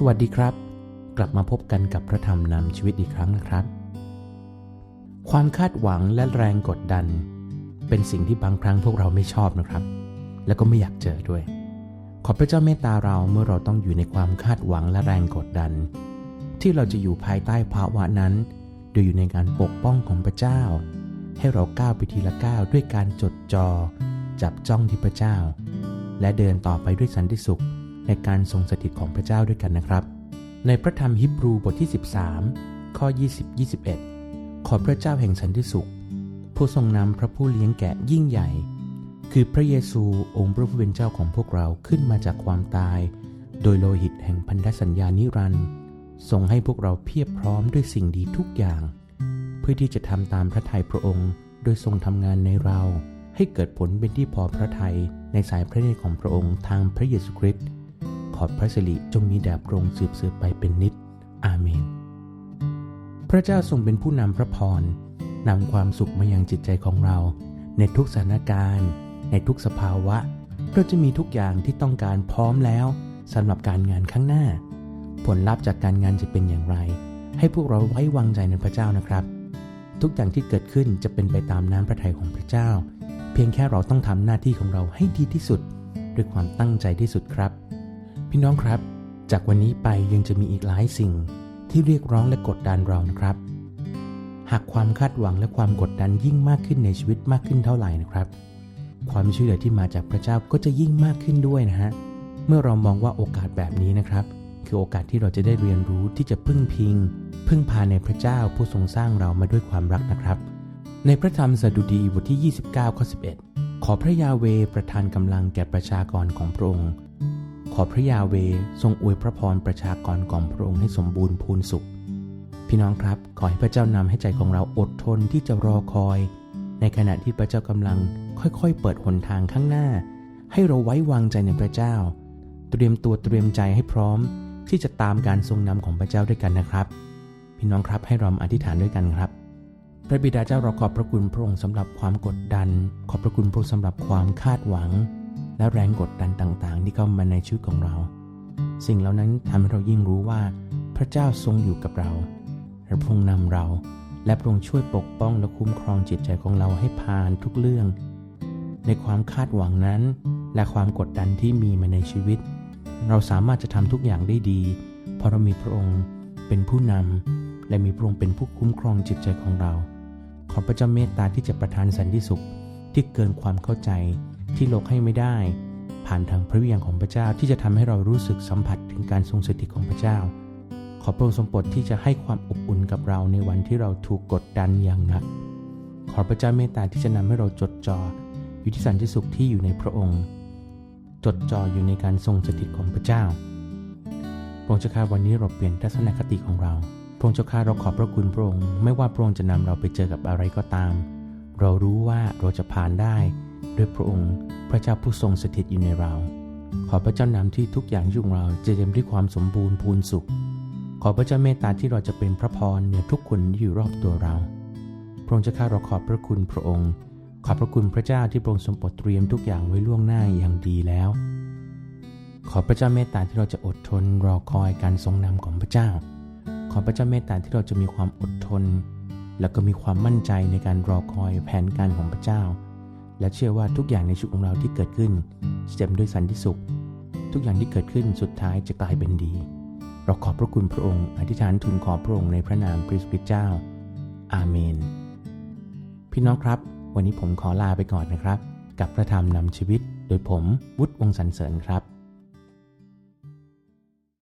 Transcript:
สวัสดีครับ กลับมาพบกันกับพระธรรมนำชีวิตอีกครั้งนะครับ ความคาดหวังและแรงกดดัน เป็นสิ่งที่บางครั้งพวกเราไม่ชอบนะครับ แล้วก็ไม่อยากเจอด้วย ขอพระเจ้าเมตตาเราเมื่อเราต้องอยู่ในความคาดหวังและแรงกดดัน ที่เราจะอยู่ภายใต้ภาวะนั้น โดยอยู่ในการปกป้องของพระเจ้า ให้เราก้าวไปทีละก้าวด้วยการจดจ่อจับจ้องที่พระเจ้า และเดินต่อไปด้วยสันติสุข ในการทรงสถิตของพระเจ้าด้วยกันนะครับ ในพระธรรมฮิบรูบทที่ 13 ข้อ 20-21 ขอพระเจ้าแห่งสันติสุข ผู้ทรงนำพระผู้เลี้ยงแกะยิ่งใหญ่ คือพระเยซูองค์พระผู้เป็นเจ้าของพวกเราขึ้นมาจากความตาย โดยโลหิตแห่งพันธสัญญานิรันดร์ทรงให้พวกเราเพียบพร้อมด้วยสิ่งดีทุกอย่าง เพื่อที่จะทำตามพระทัยพระองค์ โดยทรงทำงานในเราให้เกิดผลเป็นที่พอพระทัยในสายพระเนตรของพระองค์ทางพระเยซูคริสต์ ขอบพระสิริจงมีแด่พระองค์สืบสืบไปเป็นนิจอาเมน พระเจ้าทรงเป็นผู้นำพระพรนำความสุขมายังจิตใจของเรา ในทุกสถานการณ์ ในทุกสภาวะ เราจะมีทุกอย่างที่ต้องการพร้อมแล้วสำหรับการงานข้างหน้า ผลลัพธ์จากการงานจะเป็นอย่างไร ให้พวกเราไว้วางใจในพระเจ้านะครับ ทุกอย่างที่เกิดขึ้นจะเป็นไปตามน้ำพระทัยของพระเจ้า เพียงแค่เราต้องทำหน้าที่ของเราให้ดีที่สุด ด้วยความตั้งใจที่สุดครับ พี่น้องครับ จากวันนี้ไปยังจะมีอีกหลายสิ่งที่เรียกร้องและกดดันเรานะครับ หากความคาดหวังและความกดดันยิ่งมากขึ้นในชีวิตมากขึ้นเท่าไหร่นะครับ ความช่วยเหลือที่มาจากพระเจ้าก็จะยิ่งมากขึ้นด้วยนะฮะเมื่อเรามองว่าโอกาสแบบนี้นะครับ คือโอกาสที่เราจะได้เรียนรู้ที่จะพึ่งพิง พึ่งพาในพระเจ้าผู้ทรงสร้างเรามาด้วยความรักนะครับ ในพระธรรมสดุดีบทที่ 29ข้อ11 ขอพระยาเวประทานกำลังแก่ประชากรของพระองค์ ขอพระยาเวทรงอวยพระพรประชากรของพระองค์ให้สมบูรณ์พูนสุข พี่น้องครับ ขอให้พระเจ้านำให้ใจของเราอดทนที่จะรอคอย ในขณะที่พระเจ้ากำลังค่อยๆ เปิดหนทางข้างหน้า ให้เราไว้วางใจในพระเจ้า เตรียมตัวเตรียมใจให้พร้อม ที่จะตามการทรงนำของพระเจ้าด้วยกันนะครับ พี่น้องครับให้เรามาอธิษฐานด้วยกันครับพระบิดาเจ้าเราขอบพระคุณพระองค์สำหรับความกดดัน ขอบพระคุณพระองค์สำหรับความคาดหวัง และแรงกดดันต่างๆ ที่เข้ามาในชีวิตของเรา สิ่งเหล่านั้นทำให้เรายิ่งรู้ว่า พระเจ้าทรงอยู่กับเราและพระองค์นำเรา และพระองค์ช่วยปกป้องและคุ้มครองจิตใจของเราให้ผ่านทุกเรื่อง ในความคาดหวังนั้น และความกดดันที่มีมาในชีวิต เราสามารถจะทำทุกอย่างได้ดี เพราะเรามีพระองค์เป็นผู้นำและมีพระองค์เป็นผู้คุ้มครองจิตใจของเรา ขอพระเจ้าเมตตาที่จะประทานสันติสุขที่เกินความเข้าใจ ที่ลกให้ไม่ได้ ผ่านทางพระวิญญาณของพระเจ้าที่จะทำให้เรารู้สึกสัมผัสถึงการทรงสถิตของพระเจ้า ขอพระองค์ทรงโปรดที่จะให้ความอบอุ่นกับเราในวันที่เราถูกกดดันอย่างหนัก ขอพระเจ้าเมตตาที่จะนำให้เราจดจ่ออยู่ที่สันติสุขที่อยู่ในพระองค์ จดจ่ออยู่ในการทรงสถิตของพระเจ้าพระองค์เจ้าข้าวันนี้เราเปลี่ยนทัศนคติของเรา พระองค์เจ้าข้าเราขอบพระคุณพระองค์ ไม่ว่าพระองค์จะนำเราไปเจอกับอะไรก็ตาม เรารู้ว่าเราจะผ่านได้ ด้วยพระองค์ พระเจ้าผู้ทรงสถิตอยู่ในเรา ขอพระเจ้านำที่ทุกอย่างยุ่งเราจะเต็มด้วยความสมบูรณ์พูนสุข ขอพระเจ้าเมตตาที่เราจะเป็นพระพรเหนือทุกคนที่อยู่รอบตัวเรา พระองค์จ้าข้าเราขอบพระคุณพระองค์ ขอบพระคุณพระเจ้าที่พระองค์ทรงโปรดเตรียมทุกอย่างไว้ล่วงหน้าอย่างดีแล้ว ขอพระเจ้าเมตตาที่เราจะอดทนรอคอยการทรงนำของพระเจ้า ขอพระเจ้าเมตตาที่เราจะมีความอดทน และก็มีความมั่นใจในการรอคอยแผนการของพระเจ้า และเชื่อว่าทุกอย่างในชีวิตของเราที่เกิดขึ้นเต็มด้วยสันติสุข ทุกอย่างที่เกิดขึ้นสุดท้ายจะกลายเป็นดี เราขอบพระคุณพระองค์ อธิษฐานทูลขอพระองค์ในพระนามพระสุริเจ้า อาเมน พี่น้องครับ วันนี้ผมขอลาไปก่อนนะครับ กับพระธรรมนำชีวิต โดยผมวุฒิวงสรรเสริญครับ